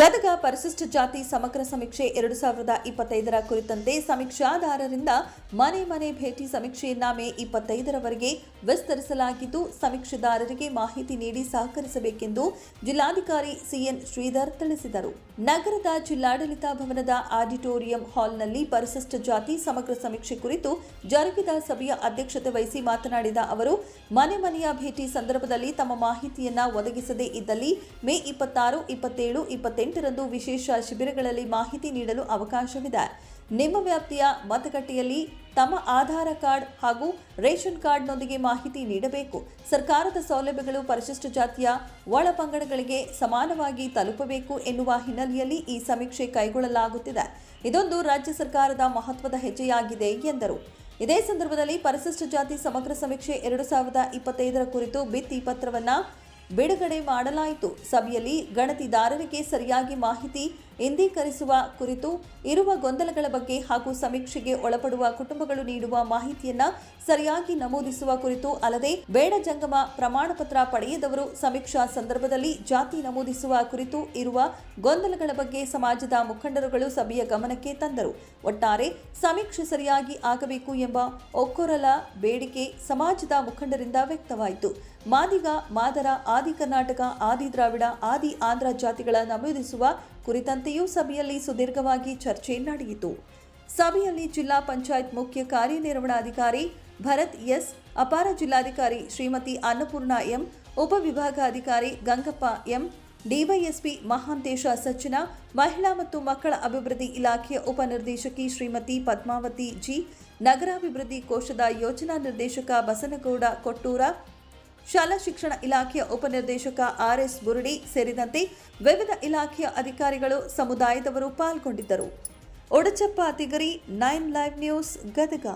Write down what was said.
ಗದಗ ಪರಿಶಿಷ್ಟ ಜಾತಿ ಸಮಗ್ರ ಸಮೀಕ್ಷೆ ಎರಡು ಸಾವಿರದ ಇಪ್ಪತ್ತೈದರ ಕುರಿತಂತೆ ಸಮೀಕ್ಷಾದಾರರಿಂದ ಮನೆ ಮನೆ ಭೇಟಿ ಸಮೀಕ್ಷೆಯನ್ನ ಮೇ ಇಪ್ಪತ್ತೈದರವರೆಗೆ ವಿಸ್ತರಿಸಲಾಗಿದ್ದು, ಸಮೀಕ್ಷೆದಾರರಿಗೆ ಮಾಹಿತಿ ನೀಡಿ ಸಹಕರಿಸಬೇಕೆಂದು ಜಿಲ್ಲಾಧಿಕಾರಿ ಸಿಎನ್ ಶ್ರೀಧರ್ ತಿಳಿಸಿದರು. ನಗರದ ಜಿಲ್ಲಾಡಳಿತ ಭವನದ ಆಡಿಟೋರಿಯಂ ಹಾಲ್ನಲ್ಲಿ ಪರಿಶಿಷ್ಟ ಜಾತಿ ಸಮಗ್ರ ಸಮೀಕ್ಷೆ ಕುರಿತು ಜರುಗಿದ ಸಭೆಯ ಅಧ್ಯಕ್ಷತೆ ವಹಿಸಿ ಮಾತನಾಡಿದ ಅವರು, ಮನೆ ಮನೆಯ ಭೇಟಿ ಸಂದರ್ಭದಲ್ಲಿ ತಮ್ಮ ಮಾಹಿತಿಯನ್ನ ಒದಗಿಸದೇ ಇದ್ದಲ್ಲಿ ಮೇ ಇಪ್ಪತ್ತಾರು, ಇಪ್ಪತ್ತೇಳು ಇಪ್ಪತ್ತೆಂಟರಂದು ವಿಶೇಷ ಶಿಬಿರಗಳಲ್ಲಿ ಮಾಹಿತಿ ನೀಡಲು ಅವಕಾಶವಿದೆ. ನಿಮ್ಮ ವ್ಯಾಪ್ತಿಯ ಮತಗಟ್ಟೆಯಲ್ಲಿ ತಮ್ಮ ಆಧಾರ ಕಾರ್ಡ್ ಹಾಗೂ ರೇಷನ್ ಕಾರ್ಡ್ನೊಂದಿಗೆ ಮಾಹಿತಿ ನೀಡಬೇಕು. ಸರ್ಕಾರದ ಸೌಲಭ್ಯಗಳು ಪರಿಶಿಷ್ಟ ಜಾತಿಯ ಒಳ ಪಂಗಡಗಳಿಗೆ ಸಮಾನವಾಗಿ ತಲುಪಬೇಕು ಎನ್ನುವ ಹಿನ್ನೆಲೆಯಲ್ಲಿ ಈ ಸಮೀಕ್ಷೆ ಕೈಗೊಳ್ಳಲಾಗುತ್ತಿದೆ. ಇದೊಂದು ರಾಜ್ಯ ಸರ್ಕಾರದ ಮಹತ್ವದ ಹೆಜ್ಜೆಯಾಗಿದೆ ಎಂದರು. ಇದೇ ಸಂದರ್ಭದಲ್ಲಿ ಪರಿಶಿಷ್ಟ ಜಾತಿ ಸಮಗ್ರ ಸಮೀಕ್ಷೆ ಎರಡು ಸಾವಿರದ ಇಪ್ಪತ್ತೈದರ ಕುರಿತು ಭಿತ್ತಿ ಪತ್ರವನ್ನ ಬಿಡುಗಡೆ ಮಾಡಲಾಯಿತು. ಸಭೆಯಲ್ಲಿ ಗಣತಿದಾರರಿಗೆ ಸರಿಯಾಗಿ ಮಾಹಿತಿ ಇಂದೀಕರಿಸುವ ಕುರಿತು ಇರುವ ಗೊಂದಲಗಳ ಬಗ್ಗೆ ಹಾಗೂ ಸಮೀಕ್ಷೆಗೆ ಒಳಪಡುವ ಕುಟುಂಬಗಳು ನೀಡುವ ಮಾಹಿತಿಯನ್ನ ಸರಿಯಾಗಿ ನಮೂದಿಸುವ ಕುರಿತು ಅಲ್ಲದೆ ಬೇಡ ಜಂಗಮ ಪ್ರಮಾಣ ಪತ್ರ ಪಡೆಯದವರು ಸಮೀಕ್ಷಾ ಸಂದರ್ಭದಲ್ಲಿ ಜಾತಿ ನಮೂದಿಸುವ ಕುರಿತು ಇರುವ ಗೊಂದಲಗಳ ಬಗ್ಗೆ ಸಮಾಜದ ಮುಖಂಡರುಗಳು ಸಭೆಯ ಗಮನಕ್ಕೆ ತಂದರು. ಒಟ್ಟಾರೆ ಸಮೀಕ್ಷೆ ಸರಿಯಾಗಿ ಆಗಬೇಕು ಎಂಬ ಒಕ್ಕೊರಲ ಬೇಡಿಕೆ ಸಮಾಜದ ಮುಖಂಡರಿಂದ ವ್ಯಕ್ತವಾಯಿತು. ಮಾದಿಗ, ಮಾದರ, ಆದಿ ಕರ್ನಾಟಕ, ಆದಿ ದ್ರಾವಿಡ, ಆದಿ ಆಂಧ್ರ ಜಾತಿಗಳ ನಮೂದಿಸುವ ಕುರಿತಂತೆಯೂ ಸಭೆಯಲ್ಲಿ ಸುದೀರ್ಘವಾಗಿ ಚರ್ಚೆ ನಡೆಯಿತು. ಸಭೆಯಲ್ಲಿ ಜಿಲ್ಲಾ ಪಂಚಾಯತ್ ಮುಖ್ಯ ಕಾರ್ಯನಿರ್ವಹಣಾಧಿಕಾರಿ ಭರತ್ ಎಸ್, ಅಪಾರ ಜಿಲ್ಲಾಧಿಕಾರಿ ಶ್ರೀಮತಿ ಅನ್ನಪೂರ್ಣ ಎಂ ಉಪವಿಭಾಗಾಧಿಕಾರಿ ಗಂಗಪ್ಪ ಎಂ, ಡಿವೈಎಸ್ಪಿ ಮಹಾಂತೇಶ ಸಜ್ಜನ ಮಹಿಳಾ ಮತ್ತು ಮಕ್ಕಳ ಅಭಿವೃದ್ಧಿ ಇಲಾಖೆಯ ಉಪನಿರ್ದೇಶಕಿ ಶ್ರೀಮತಿ ಪದ್ಮಾವತಿ ಜಿ, ನಗರಾಭಿವೃದ್ಧಿ ಕೋಶದ ಯೋಜನಾ ನಿರ್ದೇಶಕ ಬಸನಗೌಡ ಕೊಟ್ಟೂರ ಶಾಲಾ ಶಿಕ್ಷಣ ಇಲಾಖೆಯ ಉಪನಿರ್ದೇಶಕ ಆರ್ಎಸ್ ಬುರುಡಿ ಸೇರಿದಂತೆ ವಿವಿಧ ಇಲಾಖೆಯ ಅಧಿಕಾರಿಗಳು ಸಮುದಾಯದವರು ಪಾಲ್ಗೊಂಡಿದ್ದರು. Odachappa Tigari, nine live news, Gadag.